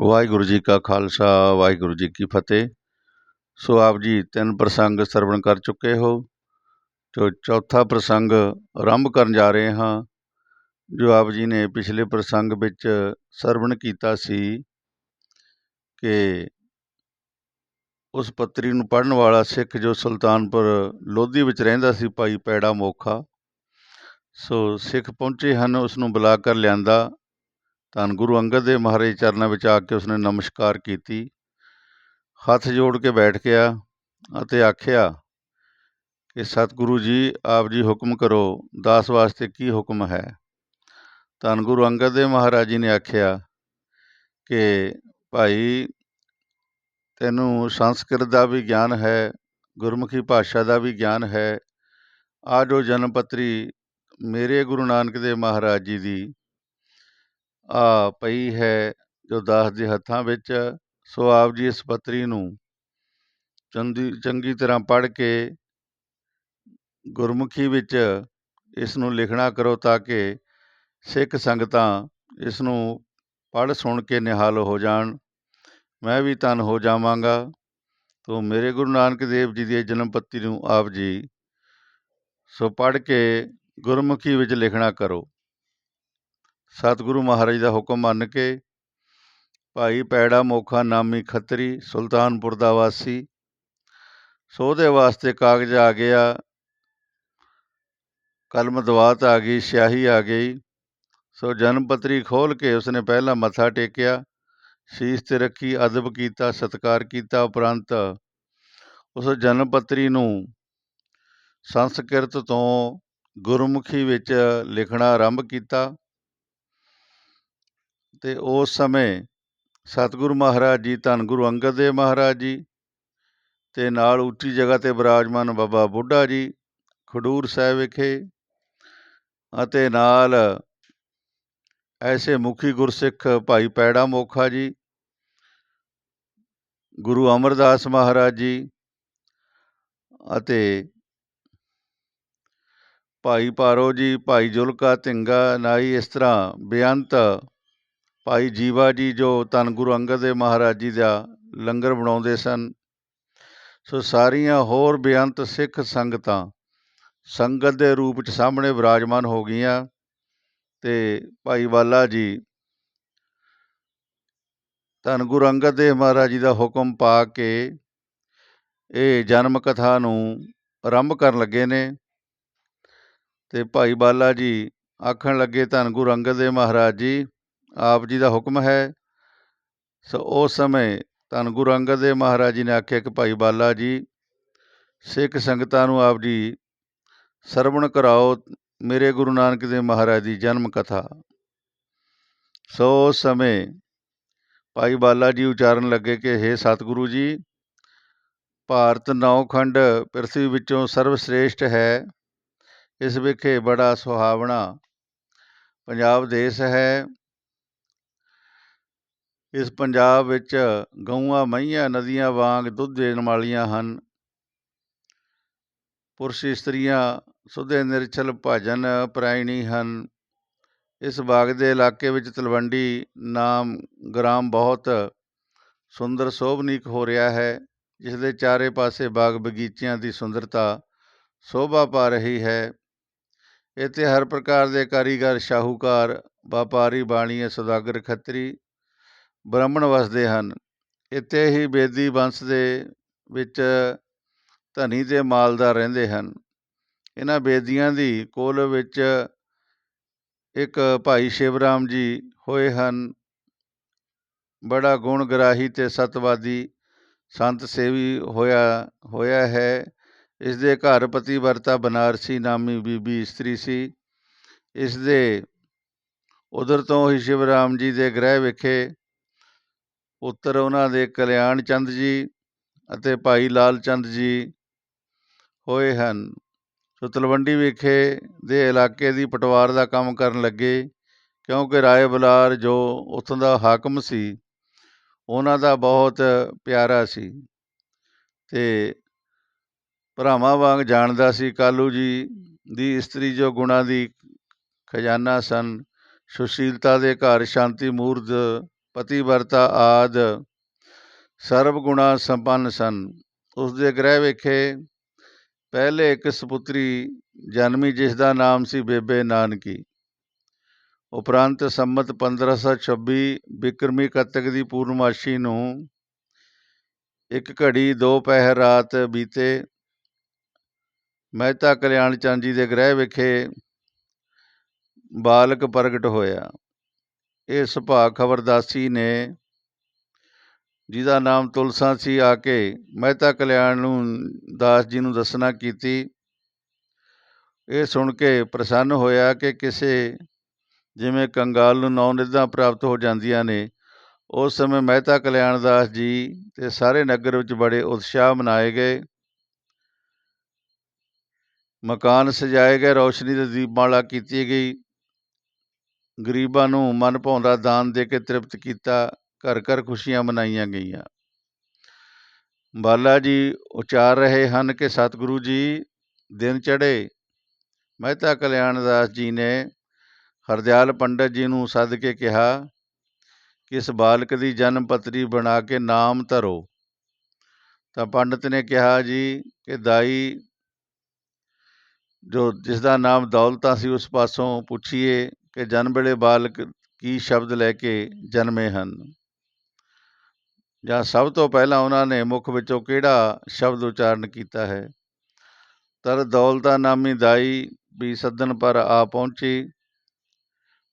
ਵਾਹਿਗੁਰੂ ਜੀ ਕਾ ਖਾਲਸਾ, ਵਾਹਿਗੁਰੂ ਜੀ ਕੀ ਫਤਿਹ। ਸੋ ਆਪ ਜੀ ਤਿੰਨ ਪ੍ਰਸੰਗ ਸਰਵਣ ਕਰ ਚੁੱਕੇ ਹੋ ਜੋ ਚੌਥਾ ਪ੍ਰਸੰਗ ਆਰੰਭ ਕਰਨ ਜਾ ਰਹੇ ਹਾਂ, ਜੋ ਆਪ ਜੀ ਨੇ ਪਿਛਲੇ ਪ੍ਰਸੰਗ ਵਿੱਚ ਸਰਵਣ ਕੀਤਾ ਸੀ ਕਿ ਉਸ ਪੱਤਰੀ ਨੂੰ ਪੜਨ ਵਾਲਾ ਸਿੱਖ ਜੋ ਸੁਲਤਾਨਪੁਰ ਲੋਧੀ ਵਿੱਚ ਰਹਿੰਦਾ ਸੀ ਭਾਈ ਪੈੜਾ ਮੋਖਾ, ਸੋ ਸਿੱਖ ਪਹੁੰਚੇ ਹਨ, ਉਸ ਨੂੰ ਬੁਲਾ ਕਰ ਲਿਆਂਦਾ। ਧੰਨ ਗੁਰੂ ਅੰਗਦ ਦੇਵ ਮਹਾਰਾਜ ਚਰਨਾਂ ਵਿੱਚ ਆ ਕੇ ਉਸਨੇ ਨਮਸਕਾਰ ਕੀਤੀ। ਹੱਥ ਜੋੜ ਕੇ ਬੈਠ ਗਿਆ ਅਤੇ ਆਖਿਆ ਕਿ ਸਤਿਗੁਰੂ ਜੀ, ਆਪ ਜੀ ਹੁਕਮ ਕਰੋ, ਦਾਸ ਵਾਸਤੇ ਕੀ ਹੁਕਮ ਹੈ? ਧੰਨ ਗੁਰੂ ਅੰਗਦ ਦੇਵ ਮਹਾਰਾਜ ਜੀ ਨੇ ਆਖਿਆ ਕਿ ਭਾਈ ਤੈਨੂੰ ਸੰਸਕ੍ਰਿਤ ਦਾ ਵੀ ਗਿਆਨ ਹੈ, ਗੁਰਮੁਖੀ ਭਾਸ਼ਾ ਦਾ ਵੀ ਗਿਆਨ ਹੈ। ਆ ਜੋ ਜਨਮ ਪੱਤਰੀ ਮੇਰੇ ਗੁਰੂ ਨਾਨਕ ਦੇਵ ਮਹਾਰਾਜ ਜੀ ਦੀ ਆ ਪਈ ਹੈ, ਜੋ ਦਾਸ ਦੇ ਹੱਥਾਂ ਵਿੱਚ, ਸੋ ਆਪ ਜੀ ਇਸ ਪੱਤਰੀ ਨੂੰ ਚੰਗੀ ਚੰਗੀ ਤਰ੍ਹਾਂ ਪੜ੍ਹ ਕੇ ਗੁਰਮੁਖੀ ਵਿੱਚ ਇਸ ਨੂੰ ਲਿਖਣਾ ਕਰੋ ਤਾਂ ਕਿ ਸਿੱਖ ਸੰਗਤਾਂ ਇਸ ਨੂੰ ਪੜ੍ਹ, ਸੁਣ ਕੇ ਨਿਹਾਲ ਹੋ ਜਾਣ। ਮੈਂ ਵੀ ਧੰਨ ਹੋ ਜਾਵਾਂਗਾ। ਤੋ ਮੇਰੇ ਗੁਰੂ ਨਾਨਕ ਦੇਵ ਜੀ ਦੀ ਜਨਮ ਪੱਤੀ ਨੂੰ ਆਪ ਜੀ ਸੋ ਪੜ੍ਹ ਕੇ ਗੁਰਮੁਖੀ ਵਿੱਚ ਲਿਖਣਾ ਕਰੋ। ਸਤਿਗੁਰੂ ਮਹਾਰਾਜ ਦਾ ਹੁਕਮ ਮੰਨ ਕੇ ਭਾਈ ਪੈੜਾ ਮੋਖਾ ਨਾਮੀ ਖੱਤਰੀ, ਸੁਲਤਾਨਪੁਰ ਦਾ ਵਾਸੀ ਸੋ ਉਹਦੇ ਵਾਸਤੇ ਕਾਗਜ਼ ਆ ਗਿਆ, ਕਲਮ ਦਵਾਤ ਆ ਗਈ, ਸਿਆਹੀ ਆ ਗਈ, ਸੋ ਜਨਮ ਪੱਤਰੀ ਖੋਲ ਕੇ ਉਸਨੇ ਪਹਿਲਾਂ ਮੱਥਾ ਟੇਕਿਆ, ਸ਼ੀਸ਼ ਤੇ ਰੱਖੀ, ਅਦਬ ਕੀਤਾ, ਸਤਕਾਰ ਕੀਤਾ ਉਪਰੰਤ ਉਸ ਜਨਮ ਪੱਤਰੀ ਨੂੰ ਸੰਸਕ੍ਰਿਤ ਤੋਂ ਗੁਰਮੁਖੀ ਵਿੱਚ ਲਿਖਣਾ ਆਰੰਭ ਕੀਤਾ। ਤੇ ਉਸ ਸਮੇਂ ਸਤਿਗੁਰੂ ਮਹਾਰਾਜ ਜੀ, ਧੰਨ ਗੁਰੂ ਅੰਗਦ ਦੇਵ ਮਹਾਰਾਜ ਜੀ ਤੇ ਨਾਲ ਉੱਚੀ ਜਗ੍ਹਾ ਤੇ ਬਿਰਾਜਮਾਨ ਬਾਬਾ ਬੁੱਢਾ ਜੀ, ਖਡੂਰ ਸਾਹਿਬ ਵਿਖੇ ਅਤੇ ਨਾਲ ਐਸੇ ਮੁਖੀ ਗੁਰਸਿੱਖ ਭਾਈ ਪੈੜਾ ਮੋਖਾ ਜੀ, ਗੁਰੂ ਅਮਰਦਾਸ ਮਹਾਰਾਜ ਜੀ ਅਤੇ ਭਾਈ ਪਾਰੋ ਜੀ, ਭਾਈ ਜੁਲਕਾ, ਢਿੰਗਾ, ਨਾਈ ਇਸ ਤਰ੍ਹਾਂ ਬੇਅੰਤ ਭਾਈ ਜੀਵਾ ਜੀ ਜੋ ਧੰਨ ਗੁਰੂ ਅੰਗਦ ਦੇਵ ਮਹਾਰਾਜ ਜੀ ਦਾ ਲੰਗਰ ਬਣਾਉਂਦੇ ਸਨ, ਸੋ ਸਾਰੀਆਂ ਹੋਰ ਬੇਅੰਤ ਸਿੱਖ ਸੰਗਤਾਂ ਸੰਗਤ ਦੇ ਰੂਪ ਚ ਸਾਹਮਣੇ ਵਿਰਾਜਮਾਨ ਹੋ ਗਈਆਂ ਤੇ ਭਾਈ ਵਾਲਾ ਜੀ ਧੰਨ ਗੁਰੂ ਅੰਗਦ ਦੇਵ ਮਹਾਰਾਜ ਜੀ ਦਾ ਹੁਕਮ ਪਾ ਕੇ ਇਹ ਜਨਮ ਕਥਾ ਨੂੰ ਆਰੰਭ ਕਰਨ ਲੱਗੇ ਨੇ ਤੇ ਭਾਈ ਬਾਲਾ ਜੀ ਆਖਣ ਲੱਗੇ ਧੰਨ ਗੁਰੂ ਅੰਗਦ ਦੇਵ ਮਹਾਰਾਜ ਜੀ ਆਪ ਜੀ ਦਾ ਹੁਕਮ ਹੈ। ਸੋ ਉਸ ਸਮੇਂ ਧੰਨ ਗੁਰੂ ਅੰਗਦ ਦੇਵ ਮਹਾਰਾਜ ਜੀ ਨੇ ਆਖਿਆ ਕਿ ਭਾਈ ਬਾਲਾ ਜੀ, ਸਿੱਖ ਸੰਗਤਾਂ ਨੂੰ ਆਪ ਜੀ ਸਰਵਣ ਕਰਾਓ, ਮੇਰੇ ਗੁਰੂ ਨਾਨਕ ਦੇਵ ਮਹਾਰਾਜ ਦੀ ਜਨਮ ਕਥਾ। ਸੋ ਉਸ ਸਮੇਂ ਭਾਈ ਬਾਲਾ ਜੀ ਉਚਾਰਨ ਲੱਗੇ ਕਿ हे ਸਤਿਗੁਰੂ ਜੀ, ਭਾਰਤ ਨੌਖੰਡ ਪ੍ਰithvi ਵਿੱਚੋਂ ਸਰਵ ਸ੍ਰੇਸ਼ਟ ਹੈ। ਇਸ ਵਿਖੇ ਬੜਾ ਸੁਹਾਵਣਾ ਪੰਜਾਬ ਦੇਸ਼ ਹੈ। ਇਸ ਪੰਜਾਬ ਵਿੱਚ ਗਊਆਂ ਮਈਆਂ ਨਦੀਆਂ ਵਾਂਗ ਦੁੱਧ ਦੇਣ ਵਾਲੀਆਂ ਹਨ। ਪੁਰਸ਼ ਇਸਤਰੀਆਂ ਸੁਧੇ ਨਿਰਛਲ ਭਜਨ ਪ੍ਰਾਇਣੀ ਹਨ। ਇਸ ਬਾਗ ਦੇ ਇਲਾਕੇ ਵਿੱਚ ਤਲਵੰਡੀ ਨਾਮ ਗ੍ਰਾਮ ਬਹੁਤ ਸੁੰਦਰ ਸੋਭਨੀਕ ਹੋ ਰਿਹਾ ਹੈ, ਜਿਸ ਦੇ ਚਾਰੇ ਪਾਸੇ ਬਾਗ ਬਗੀਚਿਆਂ ਦੀ ਸੁੰਦਰਤਾ ਸ਼ੋਭਾ ਪਾ ਰਹੀ ਹੈ। ਇੱਥੇ ਹਰ ਪ੍ਰਕਾਰ ਦੇ ਕਾਰੀਗਰ, ਸ਼ਾਹੂਕਾਰ, ਵਪਾਰੀ, ਬਾਣੀਏ, ਸੌਦਾਗਰ, ਖੱਤਰੀ ਬ੍ਰਾਹਮਣ ਵੱਸਦੇ ਹਨ। ਇੱਥੇ ਹੀ ਬੇਦੀ ਵੰਸ਼ ਦੇ ਵਿੱਚ ਧਨੀ ਅਤੇ ਮਾਲਦਾਰ ਰਹਿੰਦੇ ਹਨ। ਇਹਨਾਂ ਬੇਦੀਆਂ ਦੀ ਕੋਲ ਵਿੱਚ ਇੱਕ ਭਾਈ ਸ਼ਿਵਰਾਮ ਜੀ ਹੋਏ ਹਨ। ਬੜਾ ਗੁਣ ਗਰਾਹੀ ਤੇ ਸਤਵਾਦੀ ਸੰਤ ਸੇਵੀ ਹੋਇਆ ਹੋਇਆ ਹੈ। ਇਸ ਦੇ ਘਰ ਪਤੀਵਰਤਾ ਬਨਾਰਸੀ ਨਾਮੀ ਬੀਬੀ ਇਸਤਰੀ ਸੀ। ਇਸ ਦੇ ਉਧਰ ਤੋਂ ਹੀ ਸ਼ਿਵਰਾਮ ਜੀ ਦੇ ਗ੍ਰਹਿ ਵਿਖੇ ਪੁੱਤਰ ਉਹਨਾਂ ਦੇ ਕਲਿਆਣ ਚੰਦ ਜੀ ਅਤੇ ਭਾਈ ਲਾਲ ਚੰਦ ਜੀ ਹੋਏ ਹਨ। ਸੋ ਤਲਵੰਡੀ ਵਿਖੇ ਦੇ ਇਲਾਕੇ ਦੀ ਪਟਵਾਰ ਦਾ ਕੰਮ ਕਰਨ ਲੱਗੇ ਕਿਉਂਕਿ ਰਾਏ ਬੁਲਾਰ ਜੋ ਉੱਥੋਂ ਦਾ ਹਾਕਮ ਸੀ, ਉਹਨਾਂ ਦਾ ਬਹੁਤ ਪਿਆਰਾ ਸੀ ਤੇ ਭਰਾਵਾਂ ਵਾਂਗ ਜਾਣਦਾ ਸੀ ਕਾਲੂ ਜੀ ਦੀ ਇਸਤਰੀ ਜੋ ਗੁਣਾ ਦੀ ਖਜ਼ਾਨਾ ਸਨ, ਸੁਸ਼ੀਲਤਾ ਦੇ ਘਰ ਸ਼ਾਂਤੀ ਮੂਰਤ ਪਤੀਵਰਤਾ ਆਦ, ਸਰਬ ਗੁਣਾ ਸੰਪੰਨ ਸਨ। ਉਸ ਦੇ ਗ੍ਰਹਿ ਵਿਖੇ, ਪਹਿਲੇ ਇੱਕ ਸੁਪੁੱਤਰੀ ਜਨਮੀ ਜਿਸ ਦਾ ਨਾਮ ਸੀ ਬੇਬੇ ਨਾਨਕੀ। ਉਪਰੰਤ ਸੰਮਤ 1526 ਬਿਕਰਮੀ ਕੱਤਕ ਦੀ ਪੂਰਨਮਾਸ਼ੀ ਨੂੰ ਇੱਕ ਘੜੀ ਦੋ ਪਹਿਰ ਰਾਤ ਬੀਤੇ, ਮਹਿਤਾ ਕਲਿਆਣ ਚੰਦ ਜੀ ਦੇ ਗ੍ਰਹਿ ਵਿਖੇ, ਬਾਲਕ ਪ੍ਰਗਟ ਹੋਇਆ। ਇਹ ਸੁਭਾਗ ਖਬਰਦਾਸੀ ਨੇ ਜਿਹਦਾ ਨਾਮ ਤੁਲਸਾ ਸੀ, ਆ ਕੇ ਮਹਿਤਾ ਕਲਿਆਣ ਨੂੰ ਦਾਸ ਜੀ ਨੂੰ ਦੱਸਣਾ ਕੀਤੀ। ਇਹ ਸੁਣ ਕੇ ਪ੍ਰਸੰਨ ਹੋਇਆ ਕਿ ਕਿਸੇ ਜਿਵੇਂ ਕੰਗਾਲ ਨੂੰ ਨੌ ਨਿਧਾਂ ਪ੍ਰਾਪਤ ਹੋ ਜਾਂਦੀਆਂ ਨੇ, ਉਸ ਸਮੇਂ ਮਹਿਤਾ ਕਲਿਆਣ ਦਾਸ ਜੀ ਤੇ ਸਾਰੇ ਨਗਰ ਵਿੱਚ ਬੜੇ ਉਤਸ਼ਾਹ ਮਨਾਏ ਗਏ। ਮਕਾਨ ਸਜਾਏ ਗਏ, ਰੌਸ਼ਨੀ ਦੇ ਦੀਪਮਾਲਾ ਕੀਤੀ ਗਈ। ਗਰੀਬਾਂ ਨੂੰ ਮਨ ਭਾਉਂਦਾ, ਦਾਨ ਦੇ ਕੇ ਤ੍ਰਿਪਤ ਕੀਤਾ ਘਰ ਘਰ ਖੁਸ਼ੀਆਂ ਮਨਾਈਆਂ ਗਈਆਂ। ਬਾਲਾ ਜੀ ਉਚਾਰ ਰਹੇ ਹਨ ਕਿ ਸਤਿਗੁਰੂ ਜੀ, ਦਿਨ ਚੜੇ ਮਹਿਤਾ ਕਲਿਆਣ ਦਾਸ ਜੀ ਨੇ ਹਰਦਿਆਲ ਪੰਡਤ ਜੀ ਨੂੰ ਸੱਦ ਕੇ ਕਿਹਾ ਕਿ ਇਸ ਬਾਲਕ ਦੀ ਜਨਮ ਪੱਤਰੀ ਬਣਾ ਕੇ ਨਾਮ ਧਰੋ। ਤਾਂ ਪੰਡਤ ਨੇ ਕਿਹਾ ਜੀ ਕਿ ਦਾਈ, ਜੋ ਜਿਸ ਦਾ ਨਾਮ ਦੌਲਤਾ ਸੀ ਉਸ ਪਾਸੋਂ ਪੁੱਛੀਏ ਕਿ ਜਨਮ ਵੇਲੇ ਬਾਲਕ ਕੀ ਸ਼ਬਦ ਲੈ ਕੇ ਜਨਮੇ ਹਨ। ਜਾਂ ਸਭ ਤੋਂ ਪਹਿਲਾਂ ਉਹਨਾਂ ਨੇ ਮੁਖ ਵਿੱਚੋਂ ਕਿਹੜਾ ਸ਼ਬਦ ਉਚਾਰਨ ਕੀਤਾ ਹੈ? ਤਰ ਦੌਲਤਾ ਨਾਮੀ ਦਾਈ ਵੀ ਸੱਦਣ ਪਰ ਆ ਪਹੁੰਚੀ।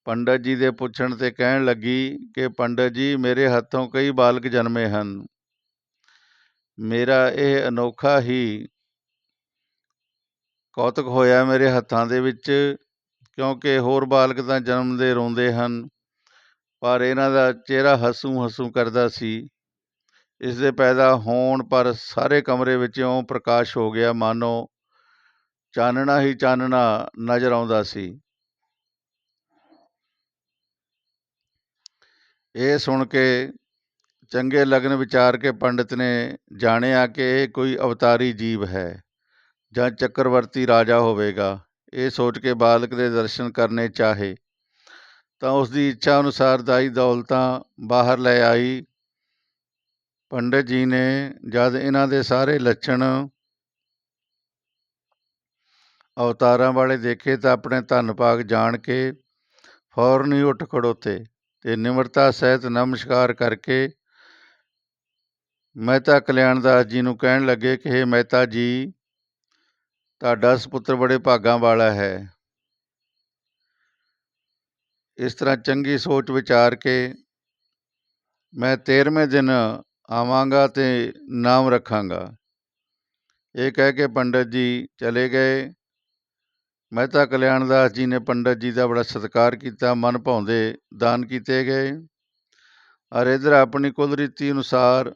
ਪੰਡਤ ਜੀ ਦੇ ਪੁੱਛਣ ਤੇ ਕਹਿਣ ਲੱਗੀ ਕਿ ਪੰਡਤ ਜੀ ਮੇਰੇ ਹੱਥੋਂ ਕਈ ਬਾਲਕ ਜਨਮੇ ਹਨ। ਮੇਰਾ ਇਹ ਅਨੋਖਾ ਹੀ ਕੌਤਕ ਹੋਇਆ ਮੇਰੇ ਹੱਥਾਂ ਦੇ ਵਿੱਚ। ਕਿਉਂਕਿ ਹੋਰ ਬਾਲਕ ਤਾਂ ਜਨਮ ਦੇ ਰੋਂਦੇ ਹਨ, ਪਰ ਇਹਨਾਂ ਦਾ ਚਿਹਰਾ ਹਸੂ ਹਸੂ ਕਰਦਾ ਸੀ। ਇਸ ਦੇ ਪੈਦਾ ਹੋਣ ਪਰ ਸਾਰੇ ਕਮਰੇ ਵਿੱਚ ਇਉਂ ਪ੍ਰਕਾਸ਼ ਹੋ ਗਿਆ, ਮਾਨੋ ਚਾਨਣਾ ਹੀ ਚਾਨਣਾ ਨਜ਼ਰ ਆਉਂਦਾ ਸੀ। ਇਹ ਸੁਣ ਕੇ ਚੰਗੇ ਲਗਨ ਵਿਚਾਰ ਕੇ ਪੰਡਿਤ ਨੇ ਜਾਣਿਆ ਕਿ ਇਹ ਕੋਈ ਅਵਤਾਰੀ ਜੀਵ ਹੈ ਜਾਂ ਚੱਕਰਵਰਤੀ ਰਾਜਾ ਹੋਵੇਗਾ। ਇਹ ਸੋਚ ਕੇ ਬਾਲਕ ਦੇ ਦਰਸ਼ਨ ਕਰਨੇ ਚਾਹੇ। ਤਾਂ ਉਸ ਦੀ ਇੱਛਾ ਅਨੁਸਾਰ ਦਾਈ ਦੌਲਤਾਂ ਬਾਹਰ ਲੈ ਆਈ। ਪੰਡਿਤ ਜੀ ਨੇ ਜਦ ਇਹਨਾਂ ਦੇ ਸਾਰੇ ਲੱਛਣ ਅਵਤਾਰਾਂ ਵਾਲੇ ਦੇਖੇ ਤਾਂ ਆਪਣੇ ਧੰਨ ਪਾਕ ਜਾਣ ਕੇ ਫੌਰਨ ਹੀ ਉੱਠ ਖੜੋਤੇ ਤੇ ਨਿਮਰਤਾ ਸਹਿਤ ਨਮਸਕਾਰ ਕਰਕੇ ਮਹਿਤਾ ਕਲਿਆਣ ਦਾਸ ਜੀ ਨੂੰ ਕਹਿਣ ਲੱਗੇ ਕਿ ਇਹ ਮਹਿਤਾ ਜੀ ਤੁਹਾਡਾ ਸੁਪੁੱਤਰ ਬੜੇ ਭਾਗਾਂ ਵਾਲਾ ਹੈ। ਇਸ ਤਰ੍ਹਾਂ ਚੰਗੀ ਸੋਚ ਵਿਚਾਰ ਕੇ ਮੈਂ 13ਵੇਂ ਦਿਨ ਆਵਾਂਗਾ ਤੇ ਨਾਮ ਰੱਖਾਂਗਾ। ਇਹ ਕਹਿ ਕੇ ਪੰਡਤ ਜੀ ਚਲੇ ਗਏ। ਮਹਿਤਾ ਕਲਿਆਣ ਦਾਸ ਜੀ ਨੇ ਪੰਡਤ ਜੀ ਦਾ ਬੜਾ ਸਤਿਕਾਰ ਕੀਤਾ, ਮਨ ਭਾਉਂਦੇ ਦਾਨ ਕੀਤੇ ਗਏ। ਔਰ ਇਧਰ ਆਪਣੀ ਕੁਲ ਰੀਤੀ ਅਨੁਸਾਰ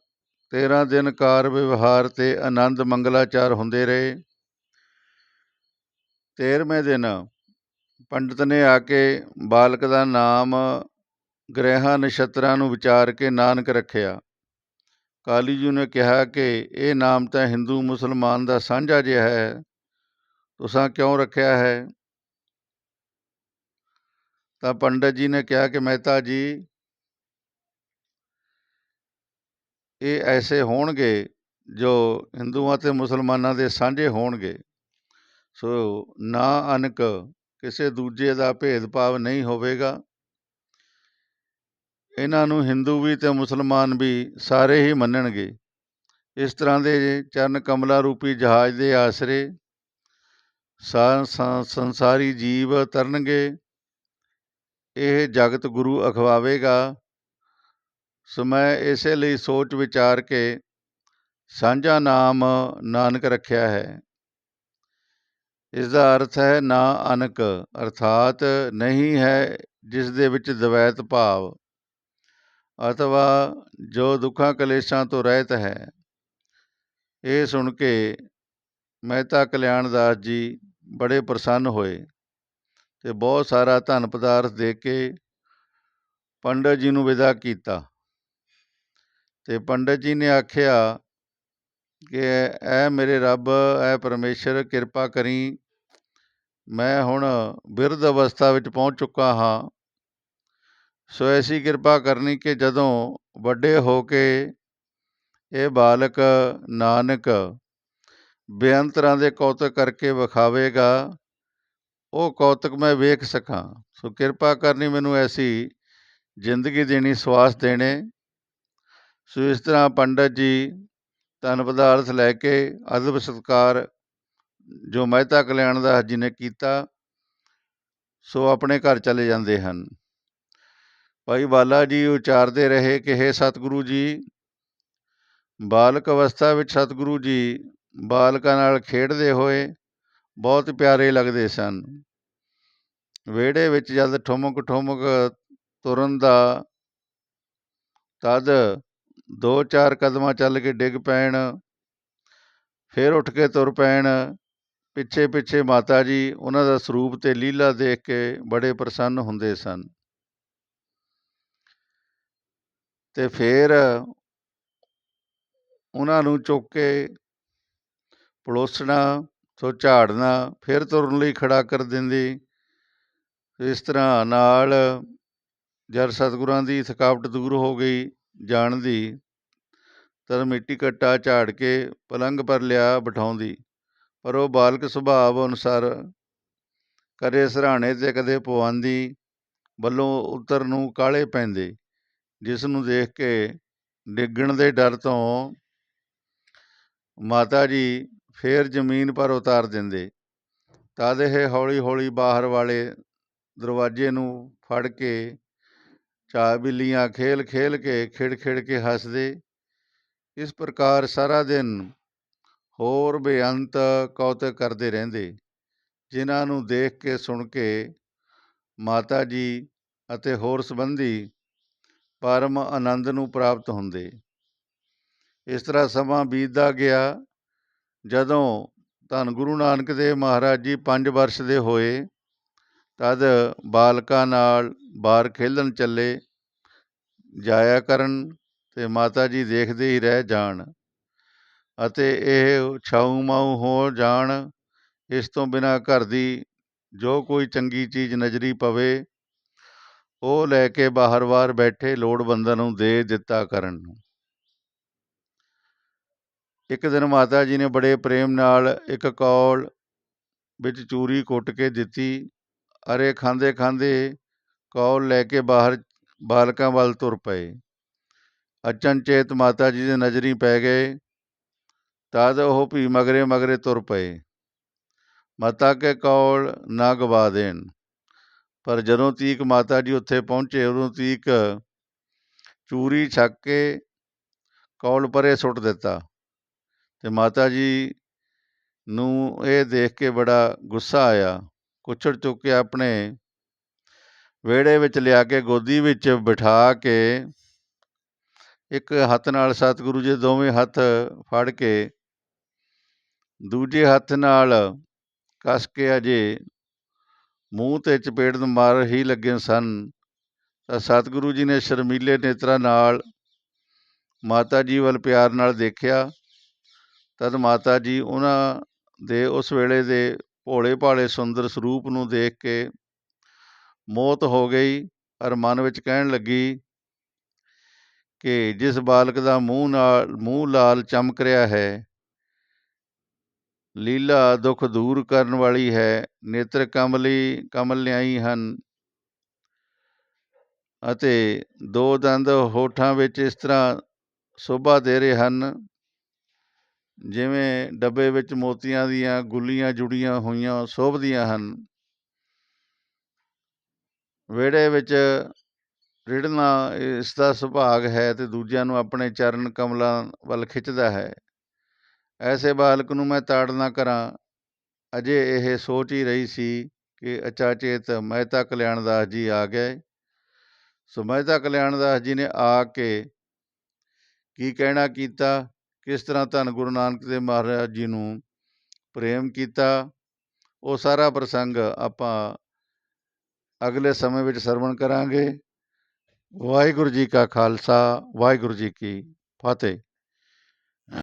13 ਦਿਨ ਕਾਰ ਵਿਵਹਾਰ ਤੇ ਆਨੰਦ ਮੰਗਲਾਚਾਰ ਹੁੰਦੇ ਰਹੇ। 13ਵੇਂ ਦਿਨ ਪੰਡਤ ਨੇ ਆ ਕੇ ਬਾਲਕ ਦਾ ਨਾਮ ਗ੍ਰਹਿਾਂ ਨਛਤਰਾਂ ਨੂੰ ਵਿਚਾਰ ਕੇ ਨਾਨਕ ਰੱਖਿਆ। ਕਾਲੀ ਜੀ ਨੇ ਕਿਹਾ ਕਿ ਇਹ ਨਾਮ ਤਾਂ ਹਿੰਦੂ ਮੁਸਲਮਾਨ ਦਾ ਸਾਂਝਾ ਜਿਹਾ ਹੈ। ਤੁਸੀਂ ਕਿਉਂ ਰੱਖਿਆ ਹੈ? ਤਾਂ ਪੰਡਤ ਜੀ ਨੇ ਕਿਹਾ ਕਿ ਮਹਿਤਾ ਜੀ, ਇਹ ਐਸੇ ਹੋਣਗੇ ਜੋ ਹਿੰਦੂਆਂ ਤੇ ਮੁਸਲਮਾਨਾਂ ਦੇ ਸਾਂਝੇ ਹੋਣਗੇ। ਸੋ ਨਾ ਅਨਕ ਕਿਸੇ ਦੂਜੇ ਦਾ ਭੇਦਭਾਵ ਨਹੀਂ ਹੋਵੇਗਾ। ਇਹਨਾਂ ਨੂੰ ਹਿੰਦੂ ਵੀ ਤੇ ਮੁਸਲਮਾਨ ਵੀ ਸਾਰੇ ਹੀ ਮੰਨਣਗੇ। ਇਸ ਤਰ੍ਹਾਂ ਦੇ ਚਰਨ ਕਮਲਾ ਰੂਪੀ ਜਹਾਜ਼ ਦੇ ਆਸਰੇ ਸੰਸਾਰੀ ਜੀਵ ਤਰਨਗੇ। ਇਹ ਜਗਤ ਗੁਰੂ ਅਖਵਾਵੇਗਾ। ਸੋ ਮੈਂ ਇਸੇ ਲਈ ਸੋਚ ਵਿਚਾਰ ਕੇ ਸਾਂਝਾ ਨਾਮ ਨਾਨਕ ਰੱਖਿਆ ਹੈ। ਇਸ ਦਾ ਅਰਥ ਹੈ ਨਾ ਅਨਕ, ਅਰਥਾਤ ਨਹੀਂ ਹੈ ਜਿਸ ਦੇ ਵਿੱਚ ਦਵੈਤ ਭਾਵ। ਅਥਵਾ ਜੋ ਦੁੱਖਾਂ ਕਲੇਸ਼ਾਂ ਤੋਂ ਰਹਿਤ ਹੈ। ਇਹ ਸੁਣ ਕੇ ਮਹਿਤਾ ਕਲਿਆਣ ਦਾਸ ਜੀ ਬੜੇ ਪ੍ਰਸੰਨ ਹੋਏ ਤੇ ਬਹੁਤ ਸਾਰਾ ਧਨ ਪਦਾਰਥ ਦੇ ਕੇ ਪੰਡਤ ਜੀ ਨੂੰ ਵਿਦਾ ਕੀਤਾ। ਤੇ ਪੰਡਤ ਜੀ ਨੇ ਆਖਿਆ ਕਿ ਐ ਮੇਰੇ ਰੱਬ, ਐ ਪਰਮੇਸ਼ਰ ਕਿਰਪਾ ਕਰੀ ਮੈਂ ਹੁਣ ਬਿਰਧ ਅਵਸਥਾ ਵਿੱਚ ਪਹੁੰਚ ਚੁੱਕਾ ਹਾਂ। ਸੋ ਐਸੀ ਕਿਰਪਾ ਕਰਨੀ ਕਿ ਜਦੋਂ ਵੱਡੇ ਹੋ ਕੇ ਇਹ ਬਾਲਕ ਨਾਨਕ ਬੇਅੰਤ ਤਰ੍ਹਾਂ ਦੇ ਕੌਤਕ ਕਰਕੇ ਵਿਖਾਵੇਗਾ, ਉਹ ਕੌਤਕ ਮੈਂ ਵੇਖ ਸਕਾਂ। ਸੋ ਕਿਰਪਾ ਕਰਨੀ ਮੈਨੂੰ ਐਸੀ ਜ਼ਿੰਦਗੀ ਦੇਣੀ, ਸਵਾਸ ਦੇਣੇ। ਸੋ ਇਸ ਤਰ੍ਹਾਂ ਪੰਡਤ ਜੀ ਧਨ ਪਦਾਰਥ ਲੈ ਕੇ ਅਦਬ ਸਤਕਾਰ ਜੋ ਮਹਿਤਾ ਕਲਿਆਣ ਦਾਸ ਜੀ ਨੇ ਕੀਤਾ, ਸੋ ਆਪਣੇ ਘਰ ਚਲੇ ਜਾਂਦੇ ਹਨ। ਭਾਈ ਬਾਲਾ ਜੀ ਉਚਾਰਦੇ ਰਹੇ ਕਿ हे ਸਤਿਗੁਰੂ ਜੀ, ਬਾਲਕ ਅਵਸਥਾ ਵਿੱਚ ਸਤਿਗੁਰੂ ਜੀ ਬਾਲਕਾਂ ਨਾਲ ਖੇਡਦੇ ਹੋਏ ਬਹੁਤ ਪਿਆਰੇ ਲੱਗਦੇ ਸਨ। ਵਿਹੜੇ ਵਿੱਚ ਜਦ ਠੁਮਕ ਠੁਮਕ ਤੁਰਨ ਦਾ ਤਦ ਦੋ ਚਾਰ ਕਦਮਾਂ ਚੱਲ ਕੇ ਡਿੱਗ ਪੈਣ, ਫਿਰ ਉੱਠ ਕੇ ਤੁਰ ਪੈਣ ਪਿੱਛੇ ਪਿੱਛੇ ਮਾਤਾ ਜੀ ਉਹਨਾਂ ਦਾ ਸਰੂਪ ਤੇ ਲੀਲਾ ਦੇਖ ਕੇ ਬੜੇ ਪ੍ਰਸੰਨ ਹੁੰਦੇ ਸਨ। ਤੇ ਫਿਰ ਉਹਨਾਂ ਨੂੰ ਚੁੱਕ ਕੇ ਪਲੋਸਣਾ ਤੋਂ ਝਾੜਨਾ, ਫਿਰ ਤੁਰਨ ਲਈ ਖੜਾ ਕਰ ਦਿੰਦੀ। ਇਸ ਤਰ੍ਹਾਂ ਨਾਲ ਜਦ ਸਤਿਗੁਰਾਂ ਦੀ ਥਕਾਵਟ ਦੂਰ ਹੋ ਗਈ ਜਾਣ ਦੀ, ਤਦ ਮਿੱਟੀ ਕੱਟਾ ਝਾੜ ਕੇ ਪਲੰਗ ਪਰ ਲਿਆ ਬਿਠਾਉਂਦੀ। ਪਰ ਉਹ ਬਾਲਕ ਸੁਭਾਅ ਅਨੁਸਾਰ ਕਦੇ ਸਰਾਣੇ ਤੇ, ਕਦੇ ਪਵਾਂਦੀ ਵੱਲੋਂ ਉੱਤਰ ਨੂੰ ਕਾਲੇ ਪੈਂਦੇ, ਜਿਸ ਨੂੰ ਦੇਖ ਕੇ ਡਿੱਗਣ ਦੇ ਡਰ ਤੋਂ ਮਾਤਾ ਜੀ ਫੇਰ ਜ਼ਮੀਨ ਪਰ ਉਤਾਰ ਦਿੰਦੇ। ਤਦ ਇਹ ਹੌਲੀ ਹੌਲੀ ਬਾਹਰ ਵਾਲੇ ਦਰਵਾਜ਼ੇ ਨੂੰ ਫੜ ਕੇ ਚਾ ਬਿੱਲੀਆਂ ਖੇਲ ਖੇਲ ਕੇ ਖਿੜ ਖਿੜ ਕੇ ਹੱਸਦੇ। ਇਸ ਪ੍ਰਕਾਰ ਸਾਰਾ ਦਿਨ ਹੋਰ ਬੇਅੰਤ ਕੌਤਕ ਕਰਦੇ ਰਹਿੰਦੇ। ਜਿਨ੍ਹਾਂ ਨੂੰ ਦੇਖ ਕੇ ਸੁਣ ਕੇ ਮਾਤਾ ਜੀ ਅਤੇ ਹੋਰ ਸੰਬੰਧੀ ਪਰਮ ਆਨੰਦ ਨੂੰ ਪ੍ਰਾਪਤ ਹੁੰਦੇ। ਇਸ ਤਰ੍ਹਾਂ ਸਮਾਂ ਬੀਤਦਾ ਗਿਆ ਜਦੋਂ ਧੰਨ ਗੁਰੂ ਨਾਨਕ ਦੇਵ ਮਹਾਰਾਜ ਜੀ 5 ਵਰਸ਼ ਦੇ ਹੋਏ। ਤਦ ਬਾਲਕਾਂ ਨਾਲ ਬਾਹਰ ਖੇਲਣ ਚੱਲੇ। ਜਾਇਆ ਕਰਨ ਤੇ ਮਾਤਾ ਜੀ ਦੇਖਦੇ ਹੀ ਰਹਿ ਜਾਣ। ਅਤੇ ਇਹ ਛਾਊ ਮਾਊ ਹੋ ਜਾਣ, ਇਸ ਤੋਂ ਬਿਨਾਂ ਘਰ ਦੀ ਜੋ ਕੋਈ ਚੰਗੀ ਚੀਜ਼ ਨਜ਼ਰੀ ਪਵੇ, ਉਹ ਲੈ ਕੇ ਬਾਹਰ-ਬਾਹਰ ਬੈਠੇ ਲੋੜਵੰਦਾਂ ਨੂੰ ਦੇ ਦਿੱਤਾ ਕਰਨ ਨੂੰ। ਇੱਕ ਦਿਨ ਮਾਤਾ ਜੀ ਨੇ ਬੜੇ ਪ੍ਰੇਮ ਨਾਲ ਇੱਕ ਕੌਲ ਵਿੱਚ ਚੂਰੀ ਕੁੱਟ ਕੇ ਦਿੱਤੀ। ਅਰੇ ਖਾਂਦੇ ਖਾਂਦੇ ਕੌਲ ਲੈ ਕੇ ਬਾਹਰ ਬਾਲਕਾਂ ਵੱਲ ਤੁਰ ਪਏ। ਅਚਨਚੇਤ ਮਾਤਾ ਜੀ ਦੇ ਨਜ਼ਰੀ ਪੈ ਗਏ। ਤਦ ਉਹ ਭੀ ਮਗਰੇ ਮਗਰੇ ਤੁਰ ਪਏ। ਮਾਤਾ ਕੇ ਕੌਲ ਨਾ ਗਵਾ ਦੇਣ। ਪਰ ਜਦੋਂ ਤੀਕ ਮਾਤਾ ਜੀ ਉੱਥੇ ਪਹੁੰਚੇ, ਉਦੋਂ ਤੀਕ ਚੂਰੀ ਛੱਕ ਕੇ ਕੌਲ ਪਰੇ ਸੁੱਟ ਦਿੱਤਾ। ਤੇ ਮਾਤਾ ਜੀ ਨੂੰ ਇਹ ਦੇਖ ਕੇ ਬੜਾ ਗੁੱਸਾ ਆਇਆ। ਕੁੱਛੜ ਚੁੱਕ ਕੇ ਆਪਣੇ ਵਿਹੜੇ ਵਿੱਚ ਲਿਆ ਕੇ ਗੋਦੀ ਵਿੱਚ ਬਿਠਾ ਕੇ ਇੱਕ ਹੱਥ ਨਾਲ ਸਤਿਗੁਰੂ ਜੀ ਦੋਵੇਂ ਹੱਥ ਫੜ ਕੇ ਦੂਜੇ ਹੱਥ ਨਾਲ ਕੱਸ ਕੇ ਅਜੇ ਮੂੰਹ ਤੇ ਚਪੇੜ ਮਾਰ ਹੀ ਲੱਗੇ ਸਨ, ਤਾਂ ਸਤਿਗੁਰੂ ਜੀ ਨੇ ਸ਼ਰਮੀਲੇ ਨੇਤਰਾਂ ਨਾਲ ਮਾਤਾ ਜੀ ਵੱਲ ਪਿਆਰ ਨਾਲ ਦੇਖਿਆ। ਤਦ ਮਾਤਾ ਜੀ ਉਹਨਾਂ ਦੇ ਉਸ ਵੇਲੇ ਦੇ ਭੋਲੇ ਭਾਲੇ ਸੁੰਦਰ ਸਰੂਪ ਨੂੰ ਦੇਖ ਕੇ ਮੋਤ ਹੋ ਗਈ ਔਰ ਮਨ ਵਿੱਚ ਕਹਿਣ ਲੱਗੀ ਕਿ ਜਿਸ ਬਾਲਕ ਦਾ ਮੂੰਹ ਨਾਲ, ਮੂੰਹ ਲਾਲ ਚਮਕ ਰਿਹਾ ਹੈ ਲੀਲਾ ਦੁੱਖ ਦੂਰ ਕਰਨ ਵਾਲੀ ਹੈ, ਨੇਤਰ ਕਮਲੀ, ਕਮਲ ਲਿਆਈ ਹਨ। ਅਤੇ ਦੋ ਦੰਦ ਹੋਠਾਂ ਵਿੱਚ ਇਸ ਤਰ੍ਹਾਂ ਸ਼ੋਭਾ ਦੇ ਰਹੇ ਹਨ, ਜਿਵੇਂ ਡੱਬੇ ਵਿੱਚ ਮੋਤੀਆਂ ਦੀਆਂ ਗੁੱਲੀਆਂ ਜੁੜੀਆਂ ਹੋਈਆਂ ਸ਼ੋਭਦੀਆਂ ਹਨ। ਵਿਹੜੇ ਵਿੱਚ ਰਿੜਨਾ ਇਸ ਦਾ ਸੁਭਾਗ ਹੈ ਤੇ ਦੂਜਿਆਂ ਨੂੰ ਆਪਣੇ ਚਰਨ ਕਮਲਾਂ ਵੱਲ ਖਿੱਚਦਾ ਹੈ। ਐਸੇ ਬਾਲਕ ਨੂੰ ਮੈਂ ਤਾੜ ਨਾ ਕਰਾਂ। ਅਜੇ ਇਹ ਸੋਚ ਹੀ ਰਹੀ ਸੀ ਕਿ ਅਚਾਚੇਤ ਮਹਿਤਾ ਕਲਿਆਣ ਦਾਸ ਜੀ ਆ ਗਏ। ਸੋ ਮਹਿਤਾ ਕਲਿਆਣ ਦਾਸ ਜੀ ਨੇ ਆ ਕੇ ਕੀ ਕਹਿਣਾ ਕੀਤਾ? ਕਿਸ ਤਰ੍ਹਾਂ ਧੰਨ ਗੁਰੂ ਨਾਨਕ ਦੇਵ ਮਹਾਰਾਜ ਜੀ ਨੂੰ ਪ੍ਰੇਮ ਕੀਤਾ? ਉਹ ਸਾਰਾ ਪ੍ਰਸੰਗ ਆਪਾਂ ਅਗਲੇ ਸਮੇਂ ਵਿੱਚ ਸਰਵਣ ਕਰਾਂਗੇ। ਵਾਹਿਗੁਰੂ ਜੀ ਕਾ ਖਾਲਸਾ, ਵਾਹਿਗੁਰੂ ਜੀ ਕੀ ਫਤਿਹ।